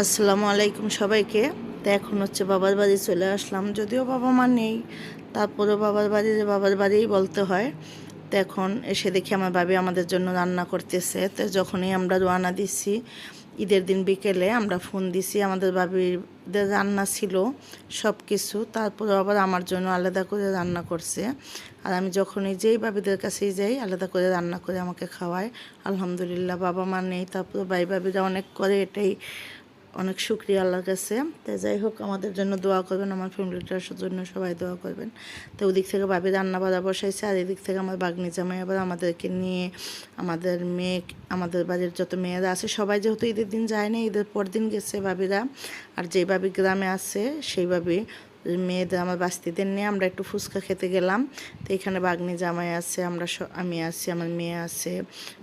আসসালামু আলাইকুম সবাইকে। তো এখন হচ্ছে বাবার বাড়ি চলে আসলাম, যদিও বাবা মা নেই, তারপরেও বাবার বাড়ি যে বাবার বাড়িই বলতে হয়। তো এখন এসে দেখি আমার বাবি আমাদের জন্য রান্না করতেছে। তো যখনই আমরা রোয়ানা দিছি, ঈদের দিন বিকেলে আমরা ফোন দিছি, আমাদের বাবিদের রান্না ছিল সব কিছু তারপরে আবার আমার জন্য আলাদা করে রান্না করছে। আর আমি যখনই যেই বাবিদের কাছেই যাই, আলাদা করে রান্না করে আমাকে খাওয়ায়। আলহামদুলিল্লাহ, বাবা মা নেই তারপরে ভাই বাবিরা অনেক করে এটাই অনেক শুক্রিয়া আল্লাহর কাছে। তাই যাই হোক, আমাদের জন্য দোয়া করবেন, আমার ফ্যামিলিটার জন্য সবাই দোয়া করবেন। তো ওদিক থেকে ভাবি রান্না বাড়া বসাইছে, আর এদিক থেকে আমার বাগনি জামাই আবার আমাদেরকে নিয়ে, আমাদের মেয়ে, আমাদের বাড়ির যত মেয়েরা আছে, সবাই যেহেতু ঈদের দিন যায় না ঈদের পর দিন গেছে ভাবিরা। আর যে ভাবি গ্রামে আছে, সেই ভাবি মেয়েদের, আমার বাস্তিদের নিয়ে আমরা একটু ফুচকা খেতে গেলাম। তো এখানে বাগনি জামাই আছে, আমরা আমি আছি, আমার মেয়ে আছে,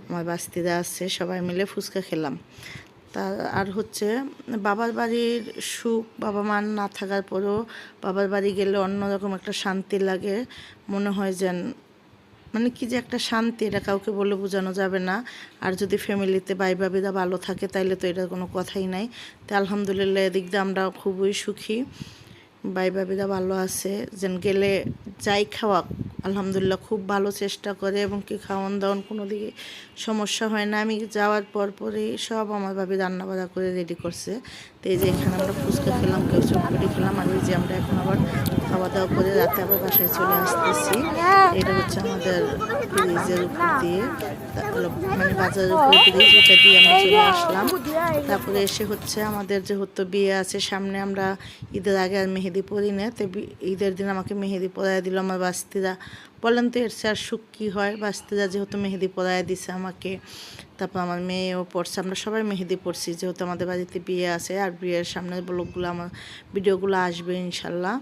আমার বাস্তিরা আছে, সবাই মিলে ফুচকা খেলাম। তা আর হচ্ছে বাবার বাড়ির সুখ বাবা মা না থাকার পরেও বাবার বাড়ি গেলে অন্যরকম একটা শান্তি লাগে। মনে হয় যেন মানে কি যে একটা শান্তি, এটা কাউকে বলে বোঝানো যাবে না। আর যদি ফ্যামিলিতে ভাই বাবিরা ভালো থাকে তাইলে তো এটার কোনো কথাই নাই। তো আলহামদুলিল্লাহ এদিক দিয়ে আমরা খুবই সুখী। ভাই ভাবিরা ভালো আছে, যেন গেলে যাই খাওয়া আলহামদুলিল্লাহ খুব ভালো চেষ্টা করে এবং কি খাওয়ান দাওয়ান কোনো দিকে সমস্যা হয় না। আমি যাওয়ার পর পরে সব আমার ভাবি রান্না করে রেডি করছে। তো এই যে এখানে আমরা ফুচকা খেলাম কেউ চটপটি খেলাম, আর এই যে আমরা এখন আবার খাওয়া দাওয়া করে রাতে আবার বাসায় চলে আসতেছি। এটা হচ্ছে আমাদের ফ্রিজের উপর দিয়ে মানে বাজারের উপর ফ্রিজ ওটা দিয়ে আমরা চলে আসলাম। তারপরে এসে হচ্ছে আমাদের যেহেতু বিয়ে আছে, সামনে আমরা ঈদের আগে আর মেহেদি পরি না। তো ঈদের দিন আমাকে মেহেদি পরায় দিল আমার বাস্তিরা। বলেন তো এর আর সুখ কী হয়? বাস্তিরা যেহেতু মেহেদি পরায় দিছে আমাকে। তারপর আমার মেয়েও পড়ছে। আমরা সবাই মেহেদি পড়ছি যেহেতু আমাদের বাড়িতে বিয়ে আছে। আর বিয়ের সামনের ব্লগগুলো আমার, ভিডিওগুলো আসবে ইনশাল্লাহ।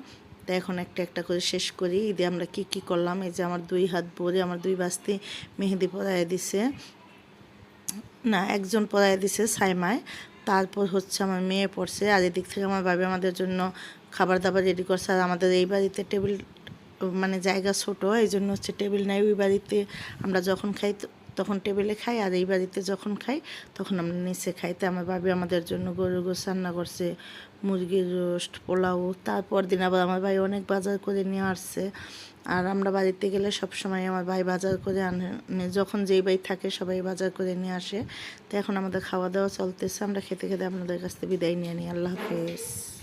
তো এখন একটা একটা করে শেষ করি। ঈদে আমরা কি কি করলাম? এই যে আমার দুই হাত ভরে আমার দুই বাস্তি মেহেদি পরায় দিছে। না, একজন পড়ায় দিছে সাইমায়। তারপর হচ্ছে আমার মেয়ে পড়ছে। আর এদিক থেকে আমার বাবা আমাদের জন্য খাবার দাবার রেডি করছে। আর আমাদের এই বাড়িতে টেবিল মানে জায়গা ছোট এই জন্য হচ্ছে টেবিল নাই। ওই বাড়িতে আমরা যখন খাই তখন টেবিলে খাই আর এই বাড়িতে যখন খাই তখন আমরা নিচে খাই। তো আমার বাবি আমাদের জন্য গরু গোস রান্না করছে, মুরগির রোস্ট, পোলাও। তারপর দিন আবার আমার ভাই অনেক বাজার করে নিয়ে আসছে। আর আমরা বাড়িতে গেলে সব সময় আমার ভাই বাজার করে আনে। মানে যখন যেই ভাই থাকে সবাই বাজার করে নিয়ে আসে। তো এখন আমাদের খাওয়া দাওয়া চলতেছে। আমরা খেতে খেতে আপনাদের কাছ থেকে বিদায় নিয়ে নিই। আল্লাহ হাফেজ।